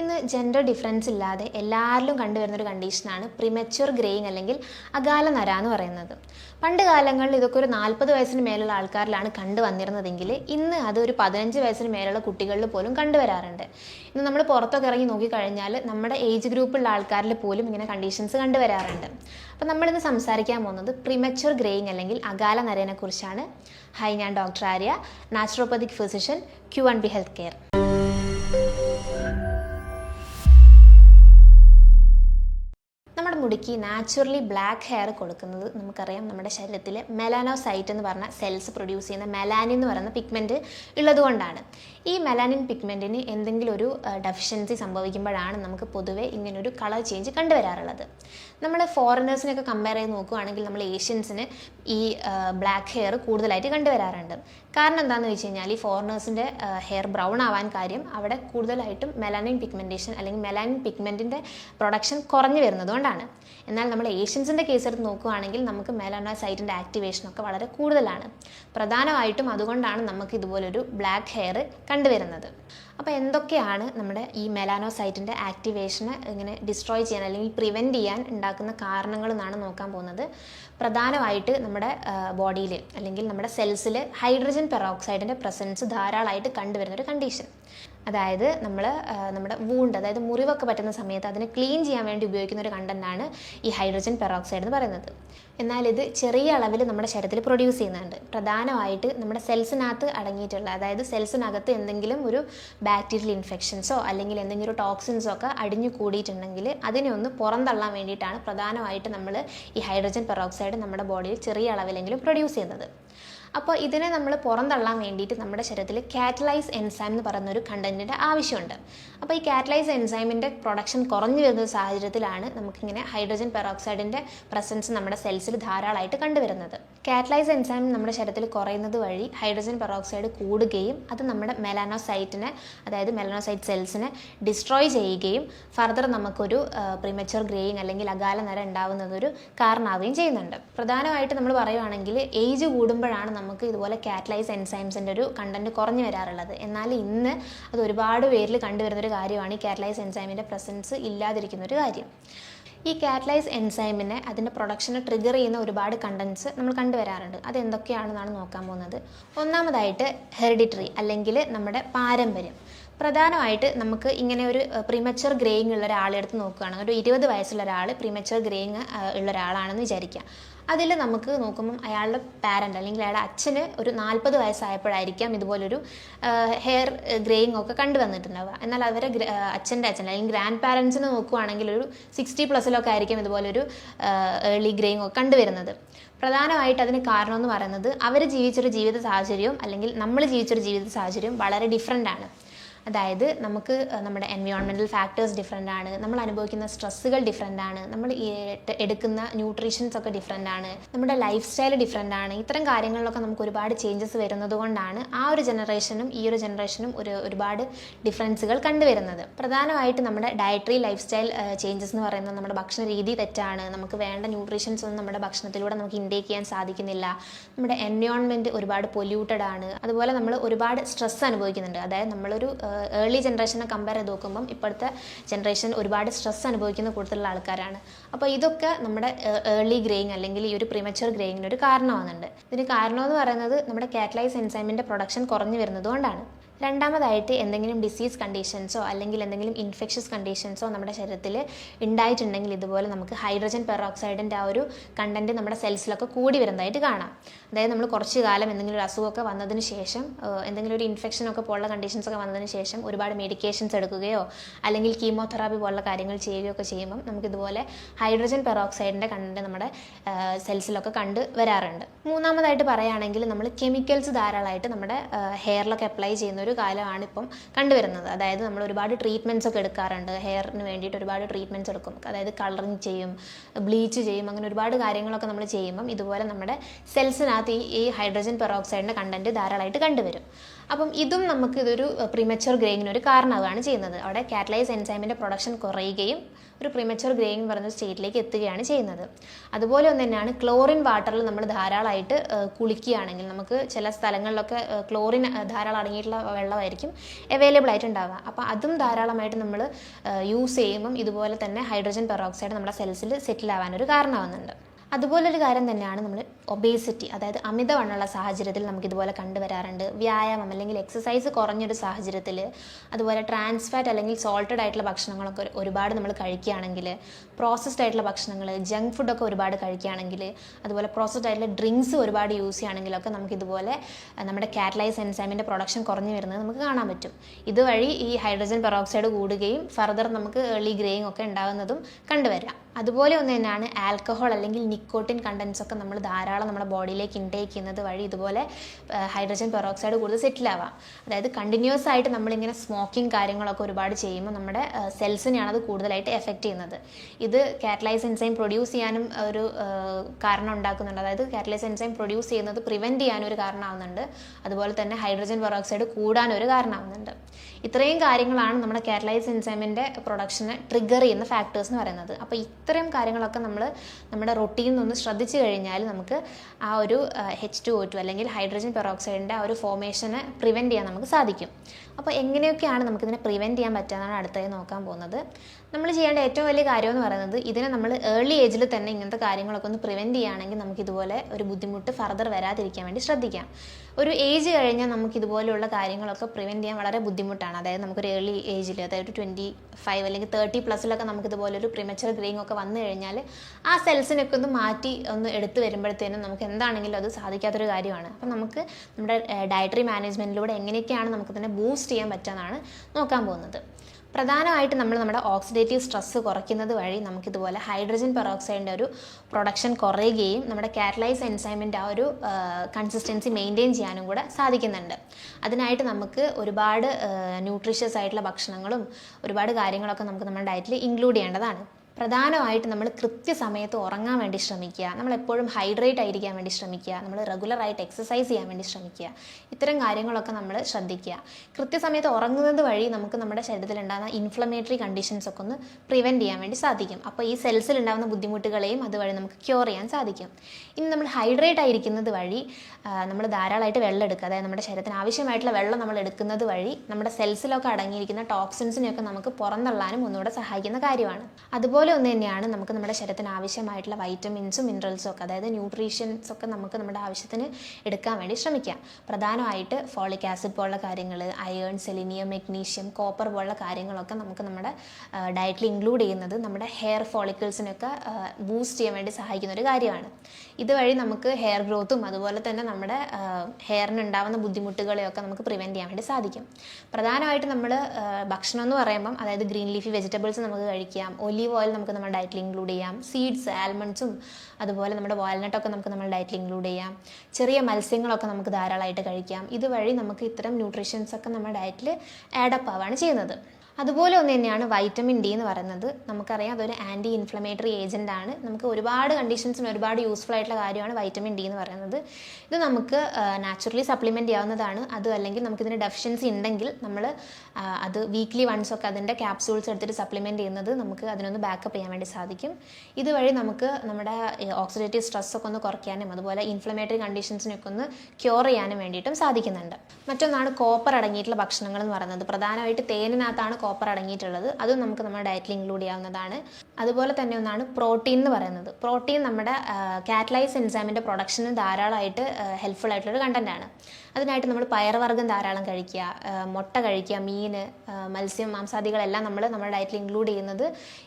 ഇന്ന് gender difference ഇല്ലാതെ എല്ലാവരിലും കണ്ടുവരുന്ന ഒരു കണ്ടീഷനാണ് പ്രിമച്യൂർ ഗ്രേയിങ് അല്ലെങ്കിൽ അകാല നര എന്ന് പറയുന്നത്. പണ്ട് കാലങ്ങളിൽ ഇതൊക്കെ ഒരു നാൽപ്പത് വയസ്സിന് മേലുള്ള ആൾക്കാരിലാണ് കണ്ടുവന്നിരുന്നതെങ്കിൽ ഇന്ന് അത് ഒരു പതിനഞ്ച് വയസ്സിന് മേലുള്ള കുട്ടികളിൽ പോലും കണ്ടുവരാറുണ്ട്. ഇന്ന് നമ്മൾ പുറത്തൊക്കെ ഇറങ്ങി നോക്കിക്കഴിഞ്ഞാൽ നമ്മുടെ ഏജ് ഗ്രൂപ്പുള്ള ആൾക്കാരിൽ പോലും ഇങ്ങനെ കണ്ടീഷൻസ് കണ്ടുവരാറുണ്ട്. അപ്പം നമ്മളിന്ന് സംസാരിക്കാൻ പോകുന്നത് പ്രിമച്യൂർ ഗ്രേയിങ് അല്ലെങ്കിൽ അകാല നരേനെ കുറിച്ചാണ്. ഹായ് ഞാൻ doctor Arya naturopathic physician Q and B health care മുടിക്ക് നാച്ചുറലി ബ്ലാക്ക് ഹെയർ കൊടുക്കുന്നത് നമുക്കറിയാം നമ്മുടെ ശരീരത്തിൽ മെലാനോസൈറ്റ് എന്ന് പറഞ്ഞ സെൽസ് പ്രൊഡ്യൂസ് ചെയ്യുന്ന മെലാനിൻ എന്ന് പറയുന്ന പിഗ്മെന്റ് ഉള്ളതുകൊണ്ടാണ്. ഈ മെലാനിൻ പിഗ്മെന്റിന് എന്തെങ്കിലും ഒരു ഡെഫിഷ്യൻസി സംഭവിക്കുമ്പോഴാണ് നമുക്ക് പൊതുവേ ഇങ്ങനൊരു കളർ ചേഞ്ച് കണ്ടുവരാറുള്ളത്. നമ്മൾ ഫോറിനേഴ്സിനൊക്കെ കമ്പയർ ചെയ്ത് നോക്കുകയാണെങ്കിൽ നമ്മൾ ഏഷ്യൻസിന് ഈ ബ്ലാക്ക് ഹെയർ കൂടുതലായിട്ട് കണ്ടുവരാറുണ്ട്. കാരണം എന്താണെന്ന് വെച്ച് കഴിഞ്ഞാൽ ഈ ഫോറിനേഴ്സിന്റെ ഹെയർ ബ്രൗൺ ആവാൻ കാര്യം അവിടെ കൂടുതലായിട്ടും മെലാനിൻ പിഗ്മെന്റേഷൻ അല്ലെങ്കിൽ മെലാനിൻ പിഗ്മെന്റിന്റെ പ്രൊഡക്ഷൻ കുറഞ്ഞു വരുന്നതുകൊണ്ടാണ് എന്നാൽ നമ്മൾ ഏഷ്യൻസിന്റെ കേസ് എടുത്ത് നോക്കുകയാണെങ്കിൽ നമുക്ക് മെലാനോ സൈറ്റിന്റെ ആക്ടിവേഷനൊക്കെ വളരെ കൂടുതലാണ്. പ്രധാനമായിട്ടും അതുകൊണ്ടാണ് നമുക്ക് ഇതുപോലൊരു ബ്ലാക്ക് ഹെയർ കണ്ടുവരുന്നത്. അപ്പോൾ എന്തൊക്കെയാണ് നമ്മുടെ ഈ മെലാനോസൈറ്റിന്റെ ആക്ടിവേഷനെ ഇങ്ങനെ ഡിസ്ട്രോയ് ചെയ്യാൻ അല്ലെങ്കിൽ പ്രിവെന്റ് ചെയ്യാൻ ഉണ്ടാക്കുന്ന കാരണങ്ങൾ എന്നാണ് നോക്കാൻ പോകുന്നത്. പ്രധാനമായിട്ട് നമ്മുടെ ബോഡിയിൽ അല്ലെങ്കിൽ നമ്മുടെ സെൽസിൽ ഹൈഡ്രജൻ പെറോക്സൈഡിന്റെ പ്രസൻസ് ധാരാളമായിട്ട് കണ്ടുവരുന്ന ഒരു കണ്ടീഷൻ അതായത് നമ്മൾ നമ്മുടെ വൂണ്ട് അതായത് മുറിവൊക്കെ പറ്റുന്ന സമയത്ത് അതിനെ ക്ലീൻ ചെയ്യാൻ വേണ്ടി ഉപയോഗിക്കുന്ന ഒരു കണ്ടന്റാണ് ഈ ഹൈഡ്രജൻ പെറോക്സൈഡ് എന്ന് പറയുന്നത്. എന്നാൽ ഇത് ചെറിയ അളവിൽ നമ്മുടെ ശരീരത്തിൽ പ്രൊഡ്യൂസ് ചെയ്യുന്നുണ്ട്. പ്രധാനമായിട്ട് നമ്മുടെ സെൽസിനകത്ത് അടങ്ങിയിട്ടുള്ള അതായത് സെൽസിനകത്ത് എന്തെങ്കിലും ഒരു ബാക്ടീരിയൽ ഇൻഫെക്ഷൻസോ അല്ലെങ്കിൽ എന്തെങ്കിലും ഒരു ടോക്സിൻസോ ഒക്കെ അടിഞ്ഞു കൂടിയിട്ടുണ്ടെങ്കിൽ അതിനെ ഒന്ന് പുറന്തള്ളാൻ വേണ്ടിയിട്ടാണ് പ്രധാനമായിട്ട് നമ്മൾ ഈ ഹൈഡ്രജൻ പെറോക്സൈഡ് നമ്മുടെ ബോഡിയിൽ ചെറിയ അളവിലെങ്കിലും പ്രൊഡ്യൂസ് ചെയ്യുന്നത്. അപ്പോൾ ഇതിനെ നമ്മൾ പുറന്തള്ളാൻ വേണ്ടിയിട്ട് നമ്മുടെ ശരീരത്തിൽ കാറ്റലൈസ് എൻസൈം എന്ന് പറയുന്ന ഒരു കണ്ടന്റിന്റെ ആവശ്യമുണ്ട്. അപ്പോൾ ഈ കാറ്റലൈസ് എൻസൈമിന്റെ പ്രൊഡക്ഷൻ കുറഞ്ഞു വരുന്ന സാഹചര്യത്തിലാണ് നമുക്കിങ്ങനെ ഹൈഡ്രജൻ പെറോക്സൈഡിന്റെ പ്രസൻസ് നമ്മുടെ സെൽസിൽ ധാരാളമായിട്ട് കണ്ടുവരുന്നത്. കാറ്റലൈസ് എൻസൈം നമ്മുടെ ശരീരത്തിൽ കുറയുന്നത് വഴി ഹൈഡ്രജൻ പെറോക്സൈഡ് കൂടുകയും അത് നമ്മുടെ മെലാനോസൈറ്റിനെ അതായത് മെലാനോസൈറ്റ് സെൽസിനെ ഡിസ്ട്രോയ് ചെയ്യുകയും ഫർദർ നമുക്കൊരു പ്രിമച്ചുർ ഗ്രേയിങ് അല്ലെങ്കിൽ അകാല നര ഉണ്ടാവുന്നതൊരു കാരണമാവുകയും ചെയ്യുന്നുണ്ട്. പ്രധാനമായിട്ട് നമ്മൾ പറയുവാണെങ്കിൽ ഏജ് കൂടുമ്പോഴാണ് നമുക്ക് ഇതുപോലെ കാറ്റലൈസ് എൻസൈംസിന്റെ ഒരു കണ്ടന്റ് കുറഞ്ഞു വരാറുള്ളത്. എന്നാൽ ഇന്ന് അത് ഒരുപാട് പേരിൽ കണ്ടുവരുന്ന ഒരു കാര്യമാണ് ഈ കാറ്റലൈസ് എൻസൈമിന്റെ പ്രസൻസ് ഇല്ലാതിരിക്കുന്ന ഒരു കാര്യം. ഈ കാറ്റലൈസ് എൻസൈമിനെ അതിന്റെ പ്രൊഡക്ഷനെ ട്രിഗർ ചെയ്യുന്ന ഒരുപാട് കണ്ടൻസ് നമ്മൾ കണ്ടുവരാറുണ്ട്. അത് എന്തൊക്കെയാണെന്നാണ് നോക്കാൻ പോകുന്നത്. ഒന്നാമതായിട്ട് ഹെറിഡിറ്ററി അല്ലെങ്കിൽ നമ്മുടെ പാരമ്പര്യം. പ്രധാനമായിട്ട് നമുക്ക് ഇങ്ങനെ ഒരു പ്രീമച്ചർ ഗ്രേയിങ് ഉള്ള ഒരാളെടുത്ത് നോക്കുകയാണെങ്കിൽ ഒരു ഇരുപത് വയസ്സുള്ള ഒരാൾ പ്രീമച്ചർ ഗ്രേയിങ് ഉള്ള ഒരാളാണെന്ന് വിചാരിക്കുക. അതിൽ നമുക്ക് നോക്കുമ്പം അയാളുടെ പാരന്റ് അല്ലെങ്കിൽ അയാളുടെ അച്ഛന് ഒരു നാൽപ്പത് വയസ്സായപ്പോഴായിരിക്കാം ഇതുപോലൊരു ഹെയർ ഗ്രേയിങ് ഒക്കെ കണ്ടുവന്നിട്ടുണ്ടാവുക എന്നാൽ അവരെ അച്ഛന്റെ അച്ഛൻ അല്ലെങ്കിൽ ഗ്രാൻഡ് പാരൻസിനെ നോക്കുവാണെങ്കിൽ ഒരു സിക്സ്റ്റി പ്ലസ്സിലൊക്കെ ആയിരിക്കും ഇതുപോലൊരു ഏർലി ഗ്രേയിങ് ഒക്കെ കണ്ടുവരുന്നത് പ്രധാനമായിട്ട് അതിന് കാരണം എന്ന് പറയുന്നത് അവർ ജീവിച്ചൊരു ജീവിത സാഹചര്യവും അല്ലെങ്കിൽ നമ്മൾ ജീവിച്ചൊരു ജീവിത സാഹചര്യവും വളരെ ഡിഫറെന്റ് ആണ്. അതായത് നമുക്ക് നമ്മുടെ എൻവയോൺമെന്റൽ ഫാക്ടേഴ്സ് ഡിഫറെന്റ് ആണ് നമ്മൾ അനുഭവിക്കുന്ന സ്ട്രെസ്സുകൾ ഡിഫറെന്റ് ആണ് നമ്മൾ എടുക്കുന്ന ന്യൂട്രീഷൻസ് ഒക്കെ ഡിഫറെന്റ് ആണ് നമ്മുടെ ലൈഫ് സ്റ്റൈൽ ഡിഫറെന്റ് ആണ് ഇത്തരം കാര്യങ്ങളിലൊക്കെ നമുക്ക് ഒരുപാട് ചേഞ്ചസ് വരുന്നത് കൊണ്ടാണ് ആ ഒരു ജനറേഷനും ഈ ഒരു ജനറേഷനും ഒരു ഒരുപാട് ഡിഫറൻസുകൾ കണ്ടുവരുന്നത് പ്രധാനമായിട്ട് നമ്മുടെ ഡയറ്ററി ലൈഫ് സ്റ്റൈൽ ചേഞ്ചസ് എന്ന് പറയുന്നത് നമ്മുടെ ഭക്ഷണ രീതി തെറ്റാണ് നമുക്ക് വേണ്ട ന്യൂട്രീഷൻസ് ഒന്നും നമ്മുടെ ഭക്ഷണത്തിലൂടെ നമുക്ക് ഇൻടേക്ക് ചെയ്യാൻ സാധിക്കുന്നില്ല നമ്മുടെ എൻവയോൺമെന്റ് ഒരുപാട് പൊല്യൂട്ടഡ് ആണ് അതുപോലെ നമ്മൾ ഒരുപാട് സ്ട്രെസ് അനുഭവിക്കുന്നുണ്ട് അതായത് നമ്മളൊരു ഏർലി ജനറേഷനെ കമ്പയർ ചെയ്ത് നോക്കുമ്പം ഇപ്പോഴത്തെ ജനറേഷൻ ഒരുപാട് സ്ട്രെസ് അനുഭവിക്കുന്ന കൂടുതലുള്ള ആൾക്കാരാണ്. അപ്പോൾ ഇതൊക്കെ നമ്മുടെ ഏർലി ഗ്രേയിങ് അല്ലെങ്കിൽ ഈ ഒരു പ്രിമച്ചർ ഗ്രേയിങ്ങിന് ഒരു കാരണമാകുന്നുണ്ട്. ഇതിന് കാരണമെന്ന് പറയുന്നത് നമ്മുടെ കാറ്റലൈസ് എൻസൈമിന്റെ പ്രൊഡക്ഷൻ കുറഞ്ഞു വരുന്നതുകൊണ്ടാണ് രണ്ടാമതായിട്ട് എന്തെങ്കിലും ഡിസീസ് കണ്ടീഷൻസോ അല്ലെങ്കിൽ എന്തെങ്കിലും ഇൻഫെക്ഷസ് കണ്ടീഷൻസോ നമ്മുടെ ശരീരത്തിൽ ഉണ്ടായിട്ടുണ്ടെങ്കിൽ ഇതുപോലെ നമുക്ക് ഹൈഡ്രജൻ പെറോക്സൈഡിന്റെ ആ ഒരു കണ്ടന്റ് നമ്മുടെ സെൽസിലൊക്കെ കൂടി വരുന്നതായിട്ട് കാണാം. അതായത് നമ്മൾ കുറച്ച് കാലം എന്തെങ്കിലും ഒരു അസുഖമൊക്കെ വന്നതിന് ശേഷം എന്തെങ്കിലും ഒരു ഇൻഫെക്ഷനൊക്കെ പോലുള്ള കണ്ടീഷൻസ് ഒക്കെ വന്നതിന് ശേഷം ഒരുപാട് മെഡിക്കേഷൻസ് എടുക്കുകയോ അല്ലെങ്കിൽ കീമോതെറാപ്പി പോലുള്ള കാര്യങ്ങൾ ചെയ്യുകയോ ഒക്കെ ചെയ്യുമ്പം നമുക്കിതുപോലെ ഹൈഡ്രജൻ പെറോക്സൈഡിന്റെ കണ്ടന്റ് നമ്മുടെ സെൽസിലൊക്കെ കണ്ട് വരാറുണ്ട്. മൂന്നാമതായിട്ട് പറയുകയാണെങ്കിൽ നമ്മൾ കെമിക്കൽസ് ധാരാളമായിട്ട് നമ്മുടെ ഹെയറിലൊക്കെ അപ്ലൈ ചെയ്യുന്ന കാലമാണ് ഇപ്പം കണ്ടുവരുന്നത്. അതായത് നമ്മൾ ഒരുപാട് ട്രീറ്റ്മെന്റ്സ് ഒക്കെ എടുക്കാറുണ്ട്. ഹെയറിന് വേണ്ടിയിട്ട് ഒരുപാട് ട്രീറ്റ്മെന്റ്സ് എടുക്കും. അതായത് കളറിങ് ചെയ്യും ബ്ലീച്ച് ചെയ്യും അങ്ങനെ ഒരുപാട് കാര്യങ്ങളൊക്കെ നമ്മൾ ചെയ്യുമ്പം ഇതുപോലെ നമ്മുടെ സെൽസിനകത്ത് ഈ ഹൈഡ്രജൻ പെറോക്സൈഡിന്റെ കണ്ടന്റ് ധാരാളമായിട്ട് കണ്ടുവരും. അപ്പം ഇതും നമുക്ക് ഇതൊരു പ്രിമച്ചർ ഗ്രേയിങ്ങിന് ഒരു കാരണമാവുകയാണ് ചെയ്യുന്നത്. അവിടെ കാറ്റലൈസ് എൻസൈമിന്റെ പ്രൊഡക്ഷൻ കുറയുകയും ഒരു പ്രിമച്ചർ ഗ്രേയിങ് പറയുന്ന സ്റ്റേറ്റിലേക്ക് എത്തുകയാണ് ചെയ്യുന്നത്. അതുപോലെ ഒന്ന് തന്നെയാണ് ക്ലോറിൻ വാട്ടറിൽ നമ്മൾ ധാരാളമായിട്ട് കുളിക്കുകയാണെങ്കിൽ നമുക്ക് ചില സ്ഥലങ്ങളിലൊക്കെ ക്ലോറിൻ ധാരാളം അടങ്ങിയിട്ടുള്ള വെള്ളമായിരിക്കും അവൈലബിൾ ആയിട്ട് ഉണ്ടാവുക അപ്പോൾ അതും ധാരാളമായിട്ട് നമ്മൾ യൂസ് ചെയ്യുമ്പം ഇതുപോലെ തന്നെ ഹൈഡ്രജൻ പെറോക്സൈഡ് നമ്മുടെ സെൽസിൽ സെറ്റിൽ ആവാനൊരു കാരണമാവുന്നുണ്ട്. അതുപോലൊരു കാര്യം തന്നെയാണ് നമ്മൾ ഒബേസിറ്റി അതായത് അമിതവണ്ണമുള്ള സാഹചര്യത്തിൽ നമുക്ക് ഇതുപോലെ കണ്ടുവരാറുണ്ട്. വ്യായാമം അല്ലെങ്കിൽ എക്സസൈസ് കുറഞ്ഞൊരു സാഹചര്യത്തിൽ അതുപോലെ ട്രാൻസ്ഫാറ്റ് അല്ലെങ്കിൽ സോൾട്ടഡ് ആയിട്ടുള്ള ഭക്ഷണങ്ങളൊക്കെ ഒരു- ഒരുപാട് നമ്മൾ കഴിക്കുകയാണെങ്കിൽ പ്രോസസ്ഡ് ആയിട്ടുള്ള ഭക്ഷണങ്ങൾ ജങ്ക് ഫുഡൊക്കെ ഒരുപാട് കഴിക്കുകയാണെങ്കിൽ അതുപോലെ പ്രോസസ്ഡ് ആയിട്ടുള്ള ഡ്രിങ്ക്സ് ഒരുപാട് യൂസ് ചെയ്യുകയാണെങ്കിലൊക്കെ നമുക്കിതുപോലെ നമ്മുടെ കാറ്റലൈസ് എൻസൈമിന്റെ പ്രൊഡക്ഷൻ കുറഞ്ഞു വരുന്നത് നമുക്ക് കാണാൻ പറ്റും. ഇതുവഴി ഈ ഹൈഡ്രജൻ പെറോക്സൈഡ് കൂടുകയും ഫർദർ നമുക്ക് ഏർലി ഗ്രേയിങ് ഒക്കെ ഉണ്ടാകുന്നതും കണ്ടുവരാം. അതുപോലെ ഒന്ന് തന്നെയാണ് ആൽക്കഹോൾ അല്ലെങ്കിൽ നിക്കോട്ടിൻ കണ്ടൻസ് ഒക്കെ നമ്മൾ ധാരാളം നമ്മുടെ ബോഡിയിലേക്ക് ഇൻടേക്ക് ചെയ്യുന്നത് വഴി ഇതുപോലെ ഹൈഡ്രജൻ പെറോക്സൈഡ് കൂടുതൽ സെറ്റിൽ ആവാം. അതായത് കണ്ടിന്യൂസ് ആയിട്ട് നമ്മളിങ്ങനെ സ്മോക്കിംഗ് കാര്യങ്ങളൊക്കെ ഒരുപാട് ചെയ്യുമ്പോൾ നമ്മുടെ സെൽസിനെയാണ് അത് കൂടുതലായിട്ട് എഫക്റ്റ് ചെയ്യുന്നത്. ഇത് കാറ്റലൈസ് എൻസൈം പ്രൊഡ്യൂസ് ചെയ്യാനും ഒരു കാരണം ഉണ്ടാക്കുന്നുണ്ട്. അതായത് കാറ്റലൈസ് എൻസൈം പ്രൊഡ്യൂസ് ചെയ്യുന്നത് പ്രിവെന്റ് ചെയ്യാനും ഒരു കാരണമാവുന്നുണ്ട്. അതുപോലെ തന്നെ ഹൈഡ്രജൻ പെറോക്സൈഡ് കൂടാനും ഒരു കാരണമാവുന്നുണ്ട്. ഇത്രയും കാര്യങ്ങളാണ് നമ്മുടെ കാറ്റലൈസ് എൻസൈമിന്റെ പ്രൊഡക്ഷനെ ട്രിഗർ ചെയ്യുന്ന ഫാക്ടേഴ്സ് എന്ന് പറയുന്നത്. അപ്പോൾ ഇത്രയും കാര്യങ്ങളൊക്കെ നമ്മൾ നമ്മുടെ റൊട്ടീനിൽ നിന്ന് ശ്രദ്ധിച്ചു കഴിഞ്ഞാൽ നമുക്ക് ആ ഒരു എച്ച് ടു ഒ ടു അല്ലെങ്കിൽ ഹൈഡ്രജൻ പെറോക്സൈഡിന്റെ ആ ഒരു ഫോമേഷനെ പ്രിവെന്റ് ചെയ്യാൻ നമുക്ക് സാധിക്കും. അപ്പോൾ എങ്ങനെയൊക്കെയാണ് നമുക്കിതിനെ പ്രിവെന്റ് ചെയ്യാൻ പറ്റുക എന്നാണ് അടുത്തായി നോക്കാൻ പോകുന്നത്. നമ്മൾ ചെയ്യേണ്ട ഏറ്റവും വലിയ കാര്യം എന്ന് പറയുന്നത് ഇതിനെ നമ്മൾ ഏർലി ഏജിൽ തന്നെ ഇങ്ങനത്തെ കാര്യങ്ങളൊക്കെ ഒന്ന് പ്രിവെന്റ് ചെയ്യുകയാണെങ്കിൽ നമുക്ക് ഇതുപോലെ ഒരു ബുദ്ധിമുട്ട് ഫർദർ വരാതിരിക്കാൻ വേണ്ടി ശ്രദ്ധിക്കാം. ഒരു ഏജ് കഴിഞ്ഞാൽ നമുക്ക് ഇതുപോലെയുള്ള കാര്യങ്ങളൊക്കെ പ്രിവെന്റ് ചെയ്യാൻ വളരെ ബുദ്ധിമുട്ടാണ്. അതായത് നമുക്കൊരു ഏർലി ഏജിൽ അതായത് ട്വന്റി ഫൈവ് അല്ലെങ്കിൽ തേർട്ടി പ്ലസ്സിലൊക്കെ നമുക്ക് ഇതുപോലെ ഒരു പ്രിമച്ചർ ഗ്രീങ് ഒക്കെ വന്നു കഴിഞ്ഞാൽ ആ സെൽസിനൊക്കെ ഒന്ന് മാറ്റി ഒന്ന് എടുത്തു വരുമ്പോഴത്തേനും നമുക്ക് എന്താണെങ്കിലും അത് സാധിക്കാത്തൊരു കാര്യമാണ്. അപ്പം നമുക്ക് നമ്മുടെ ഡയറ്ററി മാനേജ്മെന്റിലൂടെ എങ്ങനെയൊക്കെയാണ് നമുക്ക് തന്നെ ബൂസ്റ്റ് ചെയ്യാൻ പറ്റുന്നതാണ് നോക്കാൻ പോകുന്നത്. പ്രധാനമായിട്ട് നമ്മൾ നമ്മുടെ ഓക്സിഡേറ്റീവ് സ്ട്രെസ്സ് കുറയ്ക്കുന്നത് വഴി നമുക്കിതുപോലെ ഹൈഡ്രജൻ പെറോക്സൈഡിന്റെ ഒരു പ്രൊഡക്ഷൻ കുറയുകയും നമ്മുടെ കാറ്റലൈസ് എൻസൈമിന്റെ ആ ഒരു കൺസിസ്റ്റൻസി മെയിന്റെയിൻ ചെയ്യാനും കൂടെ സാധിക്കുന്നുണ്ട്. അതിനായിട്ട് നമുക്ക് ഒരുപാട് ന്യൂട്രീഷ്യസ് ആയിട്ടുള്ള ഭക്ഷണങ്ങളും ഒരുപാട് കാര്യങ്ങളൊക്കെ നമുക്ക് നമ്മുടെ ഡയറ്റിൽ ഇൻക്ലൂഡ് ചെയ്യേണ്ടതാണ്. പ്രധാനമായിട്ട് നമ്മൾ കൃത്യസമയത്ത് ഉറങ്ങാൻ വേണ്ടി ശ്രമിക്കുക. നമ്മൾ എപ്പോഴും ഹൈഡ്രേറ്റ് ആയിരിക്കാൻ വേണ്ടി ശ്രമിക്കുക. നമ്മൾ റെഗുലറായിട്ട് എക്സസൈസ് ചെയ്യാൻ വേണ്ടി ശ്രമിക്കുക. ഇത്തരം കാര്യങ്ങളൊക്കെ നമ്മൾ ശ്രദ്ധിക്കുക. കൃത്യസമയത്ത് ഉറങ്ങുന്നത് വഴി നമുക്ക് നമ്മുടെ ശരീരത്തിൽ ഉണ്ടാകുന്ന ഇൻഫ്ലമേറ്ററി കണ്ടീഷൻസ് ഒക്കെ ഒന്ന് പ്രിവെന്റ് ചെയ്യാൻ വേണ്ടി സാധിക്കും. അപ്പോൾ ഈ സെൽസിൽ ഉണ്ടാകുന്ന ബുദ്ധിമുട്ടുകളെയും അതുവഴി നമുക്ക് ക്യൂർ ചെയ്യാൻ സാധിക്കും. ഇനി നമ്മൾ ഹൈഡ്രേറ്റ് ആയിരിക്കുന്നത് വഴി നമ്മൾ ധാരാളമായിട്ട് വെള്ളം എടുക്കുക. അതായത് നമ്മുടെ ശരീരത്തിന് ആവശ്യമായിട്ടുള്ള വെള്ളം നമ്മൾ എടുക്കുന്നത് വഴി നമ്മുടെ സെൽസിലൊക്കെ അടങ്ങിയിരിക്കുന്ന ടോക്സിൻസിനെയൊക്കെ നമുക്ക് പുറന്തള്ളാനും ഒന്നുകൂടെ സഹായിക്കുന്ന കാര്യമാണ്. അതുപോലെ ഒന്ന് തന്നെയാണ് നമുക്ക് നമ്മുടെ ശരീരത്തിന് ആവശ്യമായിട്ടുള്ള വൈറ്റമിൻസും മിനറൽസും ഒക്കെ അതായത് ന്യൂട്രീഷ്യൻസ് ഒക്കെ നമുക്ക് നമ്മുടെ ആവശ്യത്തിന് എടുക്കാൻ വേണ്ടി ശ്രമിക്കാം. പ്രധാനമായിട്ട് ഫോളിക് ആസിഡ് പോലുള്ള കാര്യങ്ങൾ അയേൺ സെലിനിയം മെഗ്നീഷ്യം കോപ്പർ പോലുള്ള കാര്യങ്ങളൊക്കെ നമുക്ക് നമ്മുടെ ഡയറ്റിൽ ഇൻക്ലൂഡ് ചെയ്യുന്നത് നമ്മുടെ ഹെയർ ഫോളിക്കിൾസിനൊക്കെ ബൂസ്റ്റ് ചെയ്യാൻ വേണ്ടി സഹായിക്കുന്ന ഒരു കാര്യമാണ്. ഇതുവഴി നമുക്ക് ഹെയർ ഗ്രോത്തും അതുപോലെ തന്നെ നമ്മുടെ ഹെയറിന് ഉണ്ടാകുന്ന ബുദ്ധിമുട്ടുകളെയൊക്കെ നമുക്ക് പ്രിവെന്റ് ചെയ്യാൻ വേണ്ടി സാധിക്കും. പ്രധാനമായിട്ട് നമ്മൾ ഭക്ഷണം എന്ന് പറയുമ്പം അതായത് ഗ്രീൻ ലീഫി വെജിറ്റബിൾസ് നമുക്ക് കഴിക്കാം ഒലീവ് ഓയിൽ നമുക്ക് നമ്മുടെ ഡയറ്റിൽ ഇൻക്ലൂഡ് ചെയ്യാം. സീഡ്സ് ആൽമണ്ട്സും അതുപോലെ നമ്മുടെ വാൽനട്ടൊക്കെ നമുക്ക് നമ്മുടെ ഡയറ്റിൽ ഇൻക്ലൂഡ് ചെയ്യാം. ചെറിയ മത്സ്യങ്ങളൊക്കെ നമുക്ക് ധാരാളമായിട്ട് കഴിക്കാം. ഇതുവഴി നമുക്ക് ഇത്തരം ന്യൂട്രീഷൻസ് ഒക്കെ നമ്മുടെ ഡയറ്റിൽ ആഡപ്പ് ആവുകയാണ് ചെയ്യുന്നത്. അതുപോലെ ഒന്ന് തന്നെയാണ് വൈറ്റമിൻ ഡി എന്ന് പറയുന്നത്. നമുക്കറിയാം അതൊരു ആന്റി ഇൻഫ്ലമേറ്ററി ഏജന്റ് ആണ്. നമുക്ക് ഒരുപാട് കണ്ടീഷൻസിന് ഒരുപാട് യൂസ്ഫുൾ ആയിട്ടുള്ള കാര്യമാണ് വൈറ്റമിൻ ഡി എന്ന് പറയുന്നത്. ഇത് നമുക്ക് നാച്ചുറലി സപ്ലിമെന്റ് ചെയ്യാവുന്നതാണ്. അത് അല്ലെങ്കിൽ നമുക്കിതിന് ഡെഫിഷ്യൻസി ഉണ്ടെങ്കിൽ നമ്മൾ അത് വീക്ക്ലി വൺസ് ഒക്കെ അതിന്റെ ക്യാപ്സൂൾസ് എടുത്തിട്ട് സപ്ലിമെന്റ് ചെയ്യുന്നത് നമുക്ക് അതിനൊന്ന് ബാക്കപ്പ് ചെയ്യാൻ വേണ്ടി സാധിക്കും. ഇതുവഴി നമുക്ക് നമ്മുടെ ഓക്സിഡേറ്റീവ് സ്ട്രെസ്സൊക്കെ ഒന്ന് കുറയ്ക്കാനും അതുപോലെ ഇൻഫ്ലമേറ്ററി കണ്ടീഷൻസിനൊക്കെ ഒന്ന് ക്യൂർ ചെയ്യാനും വേണ്ടിയിട്ടും സാധിക്കുന്നുണ്ട്. മറ്റൊന്നാണ് കോപ്പർ അടങ്ങിയിട്ടുള്ള ഭക്ഷണങ്ങൾ എന്ന് പറയുന്നത്. പ്രധാനമായിട്ട് തേനിനകത്താണ് കോപ്പർ അടങ്ങിയിട്ടുള്ളത്. അതും നമുക്ക് നമ്മുടെ ഡയറ്റിൽ ഇൻക്ലൂഡ് ചെയ്യാവുന്നതാണ്. അതുപോലെ തന്നെ ഒന്നാണ് പ്രോട്ടീൻ എന്ന് പറയുന്നത്. പ്രോട്ടീൻ നമ്മുടെ കാറ്റലൈസ് എൻസൈമിന്റെ പ്രൊഡക്ഷന് ധാരാളമായിട്ട് ഹെൽപ്ഫുൾ ആയിട്ടുള്ളൊരു കണ്ടന്റാണ് അതിനായിട്ട് നമ്മൾ പയർവർഗം ധാരാളം കഴിക്കുക മുട്ട കഴിക്കുക മീൻ മത്സ്യം മാംസാദികളെല്ലാം നമ്മൾ നമ്മുടെ ഡയറ്റിൽ ഇൻക്ലൂഡ് ചെയ്യുന്നത്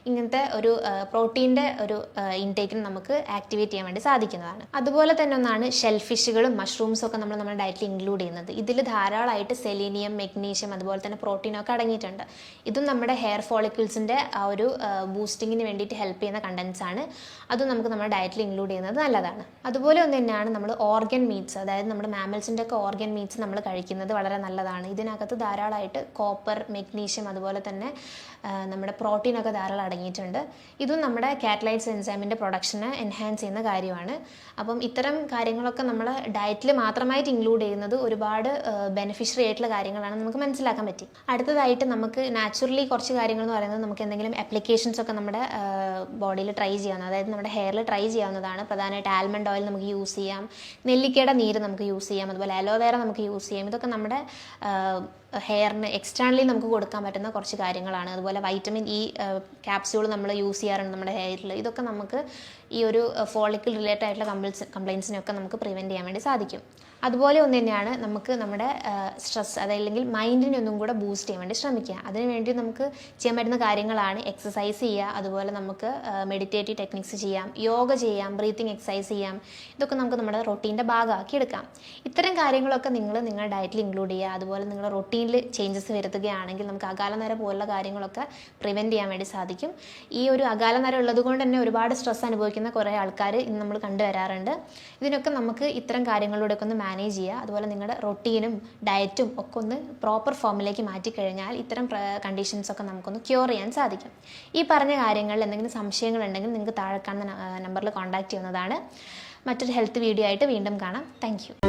ഇങ്ങനത്തെ ഒരു പ്രോട്ടീന്റെ ഒരു ഇൻടേക്കിന് നമുക്ക് ആക്ടിവേറ്റ് ചെയ്യാൻ വേണ്ടി സാധിക്കുന്നതാണ്. അതുപോലെ തന്നെ ഒന്നാണ് ഷെൽഫിഷുകളും മഷ്റൂംസും ഒക്കെ നമ്മൾ നമ്മുടെ ഡയറ്റിൽ ഇൻക്ലൂഡ് ചെയ്യുന്നത്. ഇതിൽ ധാരാളമായിട്ട് സെലീനിയം മെഗ്നീഷ്യം അതുപോലെ തന്നെ പ്രോട്ടീനൊക്കെ അടങ്ങിയിട്ടുണ്ട്. ഇതും നമ്മുടെ ഹെയർ ഫോളിക്കിൾസിന്റെ ആ ഒരു ബൂസ്റ്റിങ്ങിന് വേണ്ടിയിട്ട് ഹെൽപ്പ് ചെയ്യുന്ന കണ്ടൻസ് ആണ്. അതും നമുക്ക് നമ്മുടെ ഡയറ്റിൽ ഇൻക്ലൂഡ് ചെയ്യുന്നത് നല്ലതാണ്. അതുപോലെ ഒന്ന് തന്നെയാണ് നമ്മൾ ഓർഗൻ മീറ്റ്സ് അതായത് നമ്മുടെ മാമൽസിന്റെ ഒക്കെ ഓർഗൻ മീറ്റ്സ് നമ്മൾ കഴിക്കുന്നത് വളരെ നല്ലതാണ്. ഇതിനകത്ത് ധാരാളമായിട്ട് കോപ്പർ മെഗ്നീഷ്യം അതുപോലെ തന്നെ നമ്മുടെ പ്രോട്ടീനൊക്കെ ധാരാളം അടങ്ങിയിട്ടുണ്ട്. ഇതും നമ്മുടെ കാറ്റലൈറ്റ്സ് എൻസൈമിന്റെ പ്രൊഡക്ഷനെ എൻഹാൻസ് ചെയ്യുന്ന കാര്യമാണ്. അപ്പം ഇത്തരം കാര്യങ്ങളൊക്കെ നമ്മൾ ഡയറ്റിൽ മാത്രമായിട്ട് ഇൻക്ലൂഡ് ചെയ്യുന്നത് ഒരുപാട് ബെനിഫിഷ്യറി ആയിട്ടുള്ള കാര്യങ്ങളാണ് നമുക്ക് മനസ്സിലാക്കാൻ പറ്റി. അടുത്തതായിട്ട് നമുക്ക് നാച്ചുറലി കുറച്ച് കാര്യങ്ങൾ എന്ന് പറയുന്നത് നമുക്ക് എന്തെങ്കിലും അപ്ലിക്കേഷൻസ് ഒക്കെ നമ്മുടെ ബോഡിയിൽ ട്രൈ ചെയ്യാവുന്ന അതായത് നമ്മുടെ ഹെയറിൽ ട്രൈ ചെയ്യാവുന്നതാണ്. പ്രധാനമായിട്ട് ആൽമണ്ട് ഓയിൽ നമുക്ക് യൂസ് ചെയ്യാം. നെല്ലിക്കയുടെ നീര് നമുക്ക് യൂസ് ചെയ്യാം. അതുപോലെ അലോവേറ നമുക്ക് യൂസ് ചെയ്യാം. ഇതൊക്കെ നമ്മുടെ ഹെയറിന് എക്സ്റ്റേണലി നമുക്ക് കൊടുക്കാൻ പറ്റുന്ന കുറച്ച് കാര്യങ്ങളാണ്. അതുപോലെ വൈറ്റമിൻ ഇ ക്യാപ്സ്യൂൾ നമ്മൾ യൂസ് ചെയ്യാറുണ്ട് നമ്മുടെ ഹെയറിൽ ഇതൊക്കെ നമുക്ക് ഈ ഒരു ഫോളിക്കിൾ റിലേറ്റഡ് ആയിട്ടുള്ള കംപ്ലൈൻസ് കംപ്ലൈൻസിനൊക്കെ നമുക്ക് പ്രിവെന്റ് ചെയ്യാൻ വേണ്ടി സാധിക്കും. അതുപോലെ ഒന്ന് തന്നെയാണ് നമുക്ക് നമ്മുടെ സ്ട്രെസ് അതല്ലെങ്കിൽ മൈൻഡിനെ ഒന്നും കൂടെ ബൂസ്റ്റ് ചെയ്യാൻ വേണ്ടി ശ്രമിക്കുക. അതിന് വേണ്ടി നമുക്ക് ചെയ്യാൻ പറ്റുന്ന കാര്യങ്ങളാണ് എക്സസൈസ് ചെയ്യുക. അതുപോലെ നമുക്ക് മെഡിറ്റേറ്റീവ് ടെക്നിക്സ് ചെയ്യാം. യോഗ ചെയ്യാം. ബ്രീത്തിങ് എക്സസൈസ് ചെയ്യാം. ഇതൊക്കെ നമുക്ക് നമ്മുടെ റൊട്ടീന്റെ ഭാഗമാക്കി എടുക്കാം. ഇത്തരം കാര്യങ്ങളൊക്കെ നിങ്ങൾ നിങ്ങളുടെ ഡയറ്റിൽ ഇൻക്ലൂഡ് ചെയ്യുക. അതുപോലെ നിങ്ങളുടെ റൊട്ടീനിൽ ചേഞ്ചസ് വരുത്തുകയാണെങ്കിൽ നമുക്ക് അകാലനര പോലുള്ള കാര്യങ്ങളൊക്കെ പ്രിവെന്റ് ചെയ്യാൻ വേണ്ടി സാധിക്കും. ഈ ഒരു അകാലനര ഉള്ളത് കൊണ്ട് തന്നെ ഒരുപാട് സ്ട്രെസ് അനുഭവിക്കുന്ന കുറേ ആൾക്കാർ ഇന്ന് നമ്മൾ കണ്ടുവരാറുണ്ട് ഇതിനൊക്കെ നമുക്ക് ഇത്തരം കാര്യങ്ങളിലൂടെയൊക്കെ ഒന്ന് മാനേജ് ചെയ്യുക. അതുപോലെ നിങ്ങളുടെ റൊട്ടീനും ഡയറ്റും ഒക്കെ ഒന്ന് പ്രോപ്പർ ഫോമിലേക്ക് മാറ്റിക്കഴിഞ്ഞാൽ ഇത്തരം കണ്ടീഷൻസ് ഒക്കെ നമുക്കൊന്ന് ക്യൂർ ചെയ്യാൻ സാധിക്കും. ഈ പറഞ്ഞ കാര്യങ്ങളിൽ എന്തെങ്കിലും സംശയങ്ങളുണ്ടെങ്കിൽ നിങ്ങൾക്ക് താഴെ കാണുന്ന നമ്പറിൽ കോൺടാക്ട് ചെയ്യുന്നതാണ്. മറ്റൊരു ഹെൽത്ത് വീഡിയോ ആയിട്ട് വീണ്ടും കാണാം. താങ്ക്